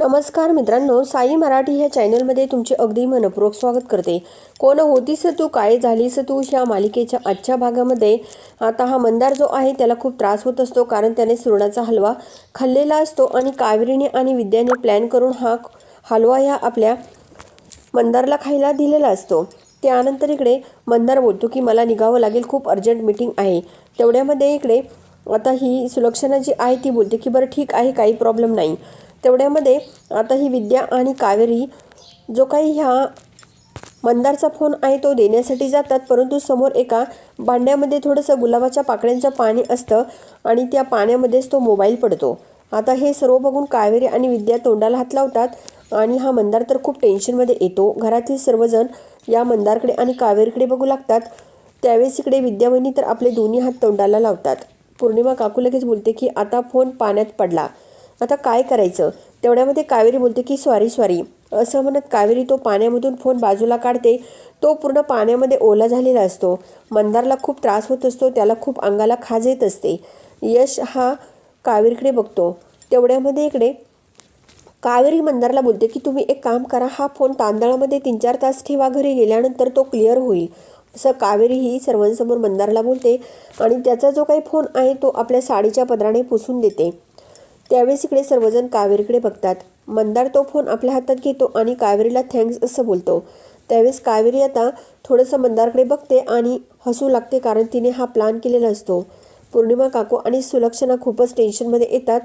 नमस्कार मित्रांनो साई मराठी ह्या चॅनलमध्ये तुमचे अगदी मनपूर्वक स्वागत करते. कोण होतीस तू काय झालीस तू ह्या मालिकेच्या आजच्या भागामध्ये? आता हा मंदार जो आहे त्याला खूप त्रास होत असतो कारण त्याने सुरणाचा हलवा खाल्लेला असतो आणि कावेरीने आणि विद्याने प्लॅन करून हा हलवा ह्या आपल्या मंदारला खायला दिलेला असतो. त्यानंतर इकडे मंदार बोलतो की मला निघावं लागेल खूप अर्जंट मीटिंग आहे. तेवढ्यामध्ये इकडे आता ही सुलक्षणा जी आहे ती बोलते की बरं ठीक आहे काही प्रॉब्लेम नाही. तेवढ्यामध्ये आता ही विद्या आणि कावेरी जो काही ह्या मंदारचा फोन आहे तो देण्यासाठी जातात परंतु समोर एका भांड्यामध्ये थोडंसं गुलाबाच्या पाकळ्यांचं पाणी असतं आणि त्या पाण्यामध्येच तो मोबाईल पडतो. आता हे सर्व बघून कावेरी आणि विद्या तोंडाला हात लावतात आणि हा मंदार तर खूप टेन्शनमध्ये येतो. घरातील सर्वजण या मंदारकडे आणि कावेरीकडे बघू लागतात. त्यावेळेस इकडे विद्यावहिनी तर आपले दोन्ही हात तोंडाला लावतात. पौर्णिमा काकू लगेच बोलते की आता फोन पाण्यात पडला. आता काय करायचं? तेवढ्यामध्ये कावेरी बोलते की सॉरी सॉरी असं म्हणत कावेरी तो पाण्यामधून फोन बाजूला काढते. तो पूर्ण पाण्यामध्ये ओला झालेला असतो. मंदारला खूप त्रास होत असतो. त्याला खूप अंगाला खाज येत असते. यश हा कावेरीकडे बघतो. तेवढ्यामध्ये इकडे कावेरी मंदारला बोलते की तुम्ही एक काम करा. हा फोन तांदळामध्ये तीन चार तास ठेवा. घरी गेल्यानंतर तो क्लिअर होईल. असं कावेरी ही सर्वांसमोर मंदारला बोलते. आणि त्याचा जो काही फोन आहे तो आपल्या साडीच्या पदराने पुसून देते. त्यावेळेस इकडे सर्वजण कावेरीकडे बघतात. मंदार तो फोन आपल्या हातात घेतो आणि कावेरीला थँक्स असं बोलतो. त्यावेळेस कावेरी आता थोडंसं मंदारकडे बघते आणि हसू लागते कारण तिने हा प्लान केलेला असतो. पौर्णिमा काकू आणि सुलक्षणा खूपच टेन्शनमध्ये येतात.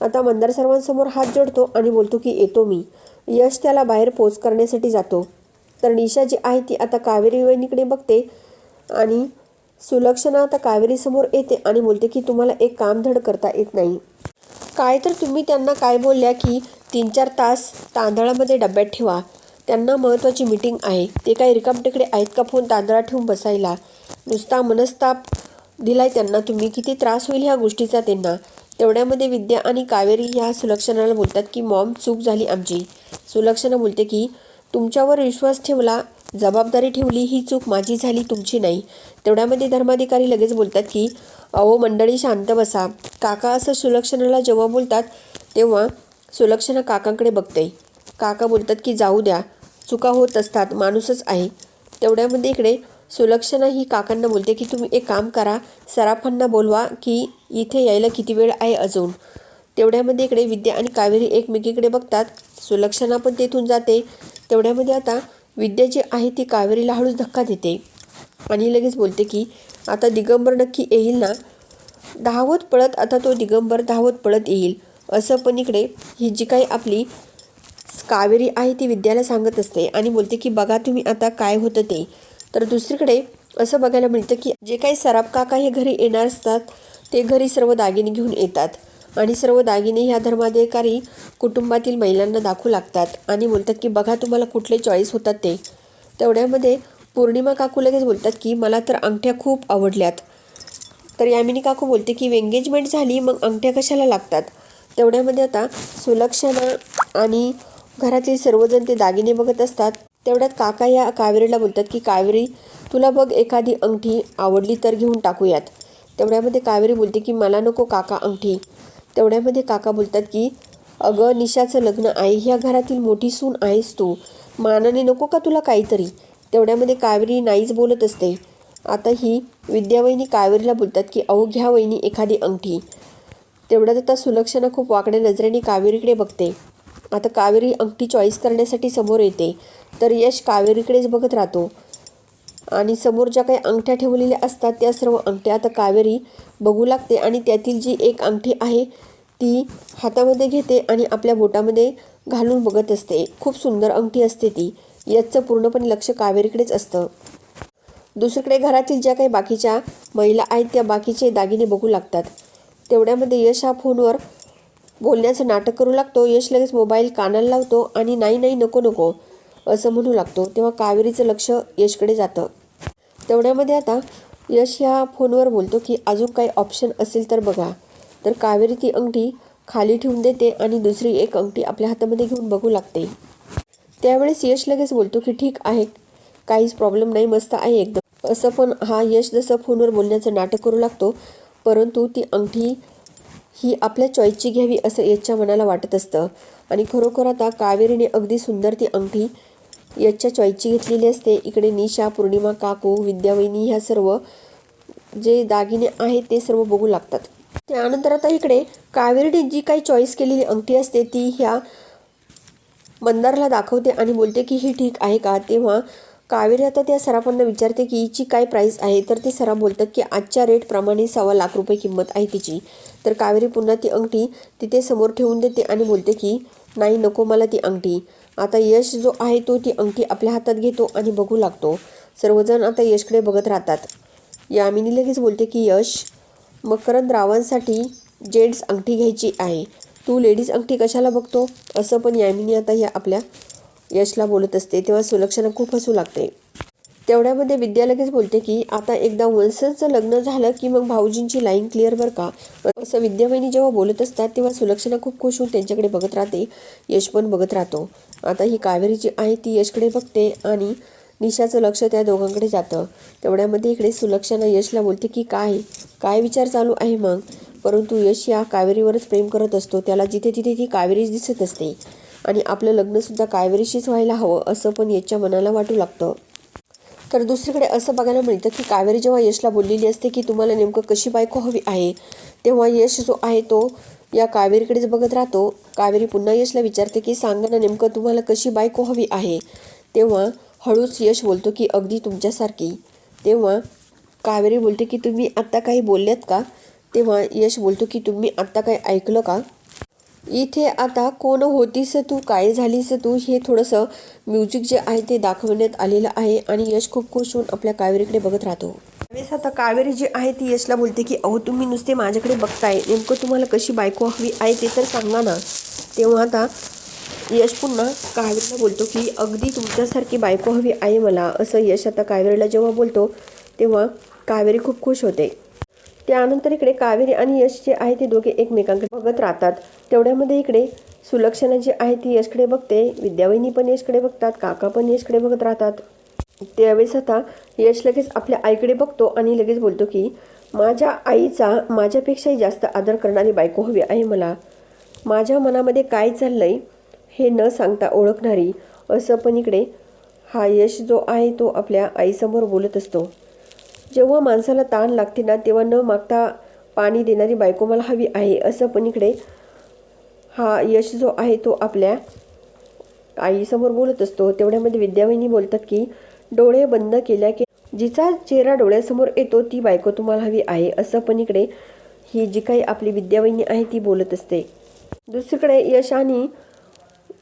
आता मंदार सर्वांसमोर हात जोडतो आणि बोलतो की येतो मी. यश त्याला बाहेर पोच करण्यासाठी जातो. तर निशा जी आहे ती आता कावेरी वहिनीकडे बघते आणि सुलक्षणा आता कावेरीसमोर येते आणि बोलते की तुम्हाला एक काम धड करता येत नाही. काय तर तुम्ही त्यांना काय बोलल्या की तीन चार तास तांदळामध्ये डब्यात ठेवा. त्यांना महत्त्वाची मीटिंग आहे. ते काय रिकामटेकडे आहेत का फोन तांदळात ठेवून बसायला? नुसता मनस्ताप दिलाय त्यांना तुम्ही. किती त्रास होईल ह्या गोष्टीचा त्यांना. तेवढ्यामध्ये विद्या आणि कावेरी ह्या सुलक्षणाला बोलतात की मॉम चूक झाली आमची. सुलक्षणा बोलते की तुमच्यावर विश्वास ठेवला जबाबदारी ठेवली ही चूक माझी झाली तुमची नाही. तेवढ्यामध्ये धर्माधिकारी लगेच बोलतात की अहो मंडळी शांत बसा. काका असं सुलक्षणाला जेव्हा बोलतात तेव्हा सुलक्षणा काकांकडे बघते. काका बोलतात की जाऊ द्या. चुका होत असतात. माणूसच आहे. तेवढ्यामध्ये इकडे सुलक्षणा ही काकांना बोलते की तुम्ही एक काम करा. सराफांना बोलवा की इथे यायला किती वेळ आहे अजून? तेवढ्यामध्ये इकडे विद्या आणि कावेरी एकमेकीकडे बघतात. सुलक्षणा पण तेथून जाते. तेवढ्यामध्ये आता विद्या जी आहे ती कावेरीला हळूच धक्का देते. आणि लगेच बोलते की आता दिगंबर नक्की येईल ना? धावत पळत आता तो दिगंबर धावत पळत येईल. असं पण इकडे ही जी काही आपली कावेरी आहे ती विद्याला सांगत असते आणि बोलते की बघा तुम्ही आता काय होतं ते. तर दुसरीकडे असं बघायला मिळतं की जे काही सराफ काका हे घरी येणार असतात ते घरी सर्व दागिने घेऊन येतात. आणि सर्व दागिने ह्या धर्माधिकारी कुटुंबातील महिलांना दाखवू लागतात आणि बोलतात की बघा तुम्हाला कुठले चॉईस होतात ते. तेवढ्यामध्ये पौर्णिमा काकू लगेच बोलतात की मला तर अंगठ्या खूप आवडल्यात. तर यामिनी काकू बोलते की एंगेजमेंट झाली मग अंगठ्या कशाला लागतात? तेवढ्यामध्ये आता सुलक्षणा आणि घरातील सर्वजण ते दागिने बघत असतात. तेवढ्यात काका या कावेरीला बोलतात की कावेरी तुला बघ एखादी अंगठी आवडली तर घेऊन टाकूयात. तेवढ्यामध्ये कावेरी बोलते की मला नको काका अंगठी. तेवढ्यामध्ये काका बोलतात की अगं निशाचं लग्न आहे ह्या घरातील मोठी सून आहेस तू. मानाने नको का तुला काहीतरी? तेवढ्यामध्ये कावेरी नाहीच बोलत असते. आता ही विद्यावहिनी कावेरीला बोलतात की अहो घ्या वहिनी एखादी अंगठी. तेवढ्यात आता सुलक्षणा खूप वाकड्या नजरेने कावेरीकडे बघते. आता कावेरी अंगठी चॉईस करण्यासाठी समोर येते. तर यश कावेरीकडेच बघत राहतो. आणि समोर ज्या काही अंगठ्या ठेवलेल्या असतात त्या सर्व अंगठ्या आता कावेरी बघू लागते आणि त्यातील जी एक अंगठी आहे ती हातामध्ये घेते आणि आपल्या बोटामध्ये घालून बघत असते. खूप सुंदर अंगठी असते ती. याचं पूर्णपणे लक्ष कावेरीकडेच असतं. दुसरीकडे घरातील ज्या काही बाकीच्या महिला आहेत त्या बाकीचे दागिने बघू लागतात. तेवढ्यामध्ये यश हा फोनवर बोलण्याचं नाटक करू लागतो. यश लगेच मोबाईल कानाला लावतो आणि नाही नाही नको नको असं म्हणू लागतो. तेव्हा कावेरीचं लक्ष यशकडे जातं. तेवढ्यामध्ये आता यश ह्या फोनवर बोलतो की अजून काही ऑप्शन असेल तर बघा. तर कावेरी ती अंगठी खाली ठेवून देते आणि दुसरी एक अंगठी आपल्या हातामध्ये घेऊन बघू लागते. त्यावेळेस यश लगेच बोलतो की ठीक आहे काहीच प्रॉब्लेम नाही मस्त आहे एकदम. असं पण हा यश जसं फोनवर बोलण्याचं नाटक करू लागतो परंतु ती अंगठी ही आपल्या चॉईसची घ्यावी असं यशच्या मनाला वाटत असतं. आणि खरोखर आता कावेरीने अगदी सुंदर ती अंगठी यशच्या चॉईसची घेतलेली असते. इकडे निशा पौर्णिमा काकू विद्यावहिनी ह्या सर्व जे दागिने आहेत ते सर्व बघू लागतात. त्यानंतर आता इकडे कावेरीने जी काही चॉईस केलेली अंगठी असते ती ह्या मंदारला दाखवते आणि बोलते की ही ठीक आहे का? तेव्हा कावेरी आता त्या सराफांना विचारते की हिची काय प्राईस आहे? तर ते सराफ बोलतात की आजच्या रेटप्रमाणे सव्वा लाख रुपये किंमत आहे तिची. तर कावेरी पुन्हा ती अंगठी तिथे समोर ठेवून देते आणि बोलते की नाही नको मला ती अंगठी. आता यश जो आहे तो ती अंगठी आपल्या हातात घेतो आणि बघू लागतो. सर्वजण आता यशकडे बघत राहतात. यामिनी लगेच बोलते की यश मकरंद रावांसाठी जेंट्स अंगठी घ्यायची आहे. तू लेडीज अंगठी कशाला बघतो? असं पण यामिनी आता या आपल्या यशला बोलत असते. तेव्हा सुलक्षणा खूप हसू लागते. तेवढ्यामध्ये विद्या लगेच बोलते की आता एकदा वंशजचं लग्न झालं की मग भाऊजींची लाईन क्लिअर बरं का? असं विद्यावहिनी जेव्हा बोलत असतात तेव्हा सुलक्षणा खूप खुश होऊन त्यांच्याकडे बघत राहते. यश पण बघत राहतो. आता ही कावेरी जी आहे ती यशकडे बघते आणि निशाचं लक्ष त्या दोघांकडे जातं. तेवढ्यामध्ये इकडे सुलक्षणा यशला बोलते की काय? काय विचार चालू आहे मग? परंतु यश या कावेरीवरच प्रेम करत असतो. त्याला जिथे तिथे ती कावेरीच दिसत असते आणि आपलं लग्नसुद्धा कावेरीशीच व्हायला हवं असं पण यशच्या मनाला वाटू लागतं. तर दुसरीकडे असं बघायला मिळतं की कावेरी जेव्हा यशला बोललेली असते की तुम्हाला नेमकं कशी बायको हवी आहे तेव्हा यश जो आहे तो या कावेरीकडेच बघत राहतो. कावेरी पुन्हा यशला विचारते की सांगा ना नेमकं तुम्हाला कशी बायको हवी आहे? तेव्हा हळूच यश बोलतो की अगदी तुमच्यासारखी. तेव्हा कावेरी बोलते की तुम्ही आत्ता काही बोलल्यात का? तेव्हा यश बोलतो की तुम्ही आत्ता काय ऐकलं का? इथे आता कोण होतीस तू? काय झालीस तू? हे थोडंसं म्युझिक जे आहे ते दाखवण्यात आलेलं आहे आणि यश खूप खुश होऊन आपल्या कावेरीकडे बघत राहतो. त्यावेळेस आता कावेरी जी आहे ती यशला बोलते की अहो तुम्ही नुसते माझ्याकडे बघताय. नेमकं तुम्हाला कशी बायको हवी आहे ते तर सांगा ना. तेव्हा आता यश पुन्हा कावेरीला बोलतो की अगदी तुमच्यासारखी बायको हवी आहे मला. असं यश आता कावेरीला जेव्हा बोलतो तेव्हा कावेरी खूप खुश होते. त्यानंतर इकडे कावेरी आणि यश जे आहे ते दोघे एकमेकांकडे बघत राहतात. तेवढ्यामध्ये इकडे सुलक्षणा जी आहे ती यशकडे बघते. विद्यावहिनी पण यशकडे बघतात. काका पण यशकडे बघत राहतात. त्यावेळेस आता यश लगेच आपल्या आईकडे बघतो आणि लगेच बोलतो की माझ्या आईचा माझ्यापेक्षाही जास्त आदर करणारी बायको हवी आहे मला. माझ्या मनामध्ये काय चाललंय हे न सांगता ओळखणारी. असं पण इकडे हा यश जो आहे तो आपल्या आईसमोर बोलत असतो. जेव्हा माणसाला ताण लागते ना तेव्हा न मागता पाणी देणारी बायको मला हवी आहे असं पण इकडे हा यश जो आहे तो आपल्या आईसमोर बोलत असतो. तेवढ्यामध्ये विद्यावहिनी बोलतात की डोळे बंद केल्या की जिचा चेहरा डोळ्यासमोर येतो ती बायको तुम्हाला हवी आहे असं पण इकडे ही जी काही आपली विद्यावहिनी आहे ती बोलत असते. दुसरीकडे यश आणि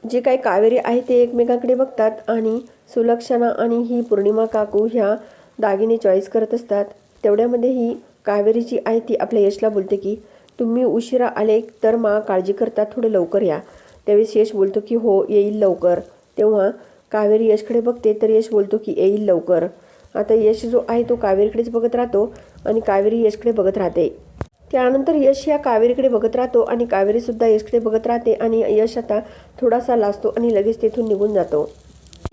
जे काही कावेरी आहे ते एकमेकांकडे बघतात आणि सुलक्षणा आणि ही पौर्णिमा काकू ह्या दागिने चॉईस करत असतात. तेवढ्यामध्ये ही कावेरीची आई आहे ती आपल्या यशला बोलते की तुम्ही उशिरा आले तर मा काळजी करता थोडे लवकर या. त्यावेळेस यश बोलतो की हो येईल लवकर. तेव्हा कावेरी यशकडे बघते तर यश बोलतो की येईल लवकर. आता यश जो आहे तो कावेरीकडेच बघत राहतो आणि कावेरी यशकडे बघत राहते. त्यानंतर यश या कावेरीकडे बघत राहतो आणि कावेरीसुद्धा यशकडे बघत राहते आणि यश आता थोडासा लाजतो आणि लगेच तेथून निघून जातो.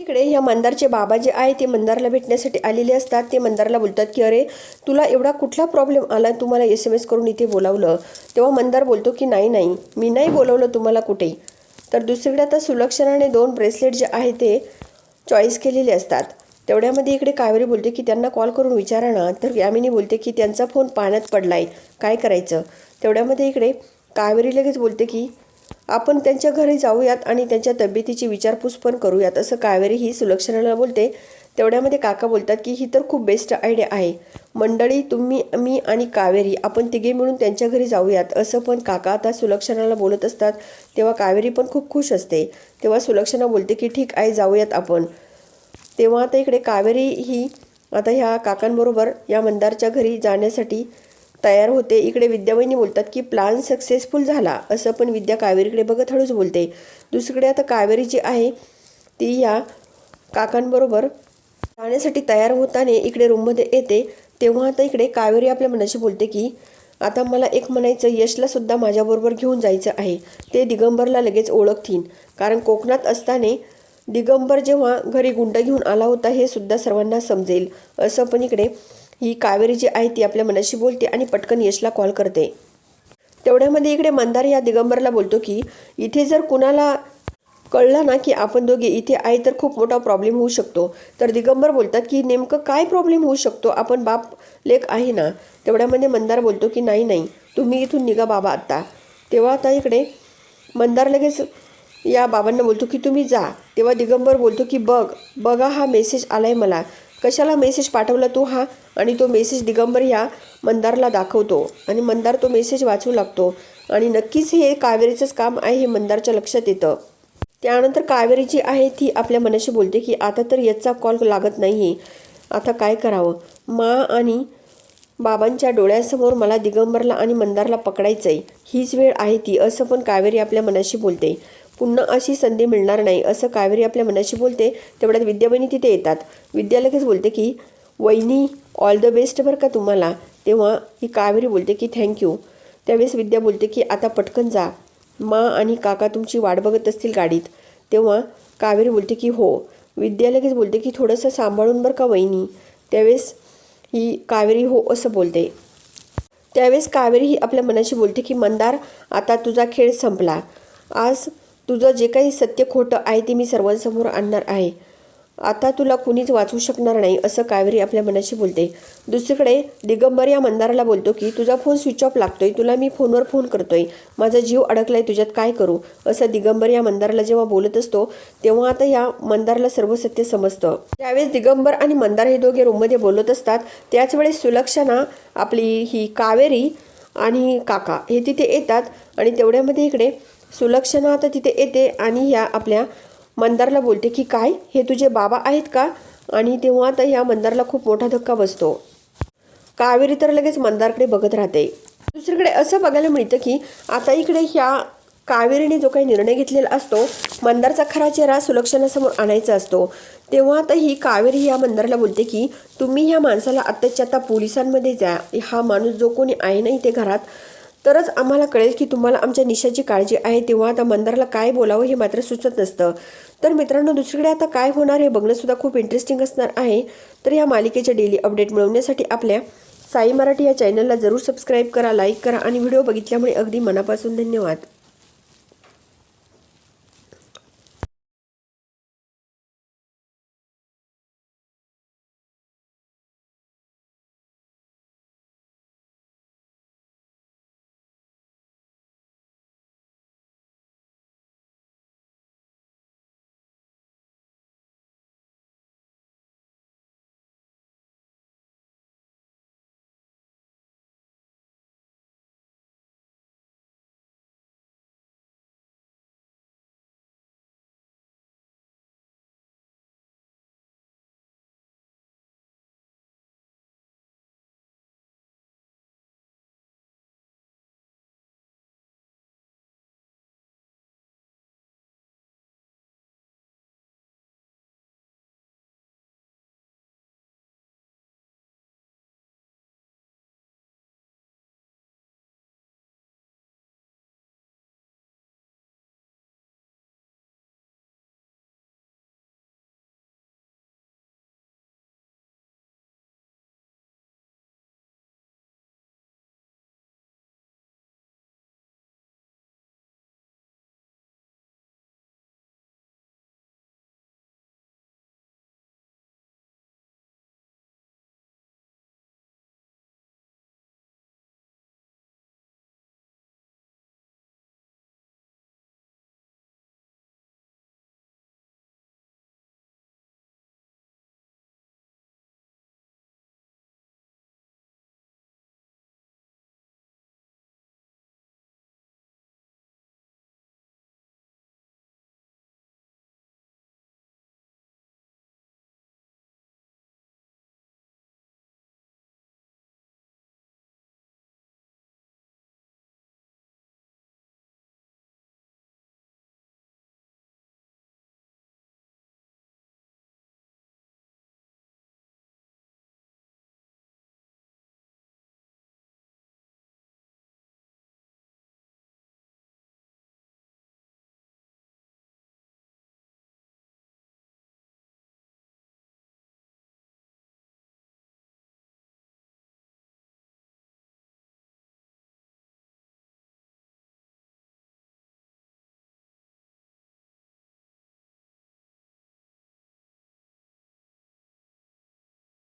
इकडे ह्या मंदारचे बाबा जे आहे ते मंदारला भेटण्यासाठी आलेले असतात. ते मंदारला बोलतात की अरे तुला एवढा कुठला प्रॉब्लेम आला? तुम्हाला एस एम एस करून इथे बोलावलं. तेव्हा मंदार बोलतो की नाही नाही मी नाही बोलावलं तुम्हाला कुठे. तर दुसरीकडे आता सुलक्षणाने दोन ब्रेसलेट जे आहे ते चॉईस केलेले असतात. तेवढ्यामध्ये इकडे कावेरी बोलते की त्यांना कॉल करून विचारा ना. तर यामिनी बोलते की त्यांचा फोन पाण्यात पडला आहे काय करायचं? तेवढ्यामध्ये इकडे कावेरी लगेच बोलते की आपण त्यांच्या घरी जाऊयात आणि त्यांच्या तब्येतीची विचारपूस पण करूयात असं कावेरी ही सुलक्षणाला बोलते. तेवढ्यामध्ये काका बोलतात की ही तर खूप बेस्ट आयडिया आहे. मंडळी तुम्ही मी आणि कावेरी आपण तिघे मिळून त्यांच्या घरी जाऊयात. असं पण काका आता सुलक्षणाला बोलत असतात. तेव्हा कावेरी पण खूप खुश असते. तेव्हा सुलक्षणा बोलते की ठीक आहे जाऊयात आपण. तेव्हा आता इकडे कावेरी ही आता ह्या काकांबरोबर या मंदारच्या घरी जाण्यासाठी तयार होते. इकडे विद्यावहिनी बोलतात की प्लान सक्सेसफुल झाला. असं पण विद्या कावेरीकडे बघत हळूच बोलते. दुसरीकडे आता कावेरी जी आहे ती या काकांबरोबर जाण्यासाठी तयार होताना इकडे रूममध्ये येते. तेव्हा आता इकडे कावेरी आपल्या मनाशी बोलते की आता मला एक म्हणायचं यशला सुद्धा माझ्याबरोबर घेऊन जायचं आहे. ते दिगंबरला लगेच ओळखतील. कारण कोकणात असताना दिगंबर जेव्हा घरी गुंड घेऊन आला होता हे सुद्धा सर्वांना समजेल. असं पण इकडे ही कावेरी जी आहे ती आपल्या मनाशी बोलते आणि पटकन यशला कॉल करते. तेवढ्यामध्ये इकडे मंदार या दिगंबरला बोलतो की इथे जर कुणाला कळलं ना की आपण दोघे इथे आहे तर खूप मोठा प्रॉब्लेम होऊ शकतो. तर दिगंबर बोलतात की नेमकं काय प्रॉब्लेम होऊ शकतो? आपण बाप लेख आहे ना? तेवढ्यामध्ये मंदार बोलतो की नाही नाही. तुम्ही इथून निघा बाबा आत्ता. तेव्हा आता इकडे मंदार लगेच या बाबांना बोलतो की तुम्ही जा. तेव्हा दिगंबर बोलतो की बघ बघा हा मेसेज आला आहे मला. कशाला मेसेज पाठवला तू हा? आणि तो मेसेज दिगंबर ह्या मंदारला दाखवतो. आणि मंदार तो मेसेज वाचू लागतो. आणि नक्कीच हे कावेरीचंच काम आहे हे मंदारच्या लक्षात येतं. त्यानंतर कावेरी जी आहे ती आपल्या मनाशी बोलते की आता तर याचा कॉल लागत नाही. आता काय करावं? मा आणि बाबांच्या डोळ्यासमोर मला दिगंबरला आणि मंदारला पकडायचं आहे हीच वेळ आहे ती असं पण कावेरी आपल्या मनाशी बोलते. पुन्हा अशी संधी मिळणार नाही असं कावेरी आपल्या मनाशी बोलते. तेवढ्यात विद्याबहिनी तिथे येतात. विद्या लगेच बोलते की वहिनी ऑल द बेस्ट बरं का तुम्हाला. तेव्हा ही कावेरी बोलते की थँक्यू त्यावेळेस विद्या बोलते की आता पटकन जा. मा आणि काका तुमची वाट बघत असतील गाडीत. तेव्हा कावेरी बोलते की हो. विद्या लगेच बोलते की थोडंसं सांभाळून बरं का वहिनी. त्यावेळेस ही कावेरी हो असं बोलते. त्यावेळेस कावेरी ही आपल्या मनाशी बोलते की मंदार आता तुझा खेळ संपला. आज तुझं जे काही सत्य खोटं आहे ते मी सर्वांसमोर आणणार आहे. आता तुला कुणीच वाचवू शकणार नाही असं कावेरी आपल्या मनाशी बोलते. दुसरीकडे दिगंबर या मंदाराला बोलतो की तुझा फोन स्विच ऑफ लागतोय तुला मी फोनवर फोन करतोय. माझा जीव अडकलाय तुझ्यात काय करू? असं दिगंबर या मंदाराला जेव्हा बोलत असतो तेव्हा आता या मंदारला सर्व सत्य समजतं. त्यावेळेस दिगंबर आणि मंदार हे दोघे रूममध्ये बोलत असतात त्याच वेळेस सुलक्षणा आपली ही कावेरी आणि काका हे तिथे येतात आणि तेवढ्यामध्ये इकडे सुलक्षणा आता तिथे येते आणि ह्या आपल्या मंदारला बोलते की काय? हे तुझे बाबा आहेत का? आणि तेव्हा आता ह्या मंदारला खूप मोठा धक्का बसतो. कावेरी तर लगेच मंदारकडे बघत राहते. दुसरीकडे असं बघायला मिळतं की आता इकडे ह्या कावेरीने जो काही निर्णय घेतलेला असतो मंदारचा खरा चेहरा सुलक्षणासमोर आणायचा असतो. तेव्हा आता ही कावेरी ह्या मंदारला बोलते की तुम्ही ह्या माणसाला आत्ताच्या आता पोलिसांमध्ये जा हा माणूस जो कोणी आहे ना इथे घरात तरच आम्हाला कळेल की तुम्हाला आमच्या निशाची काळजी आहे तेव्हा आता मंदारला काय बोलावं हे मात्र सुचत नसतं. तर मित्रांनो दुसरीकडे आता काय होणार हे बघणंसुद्धा खूप इंटरेस्टिंग असणार आहे. तर या मालिकेचे डेली अपडेट मिळवण्यासाठी आपल्या साई मराठी या चॅनलला जरूर सबस्क्राईब करा लाईक करा आणि व्हिडिओ बघितल्यामुळे अगदी मनापासून धन्यवाद.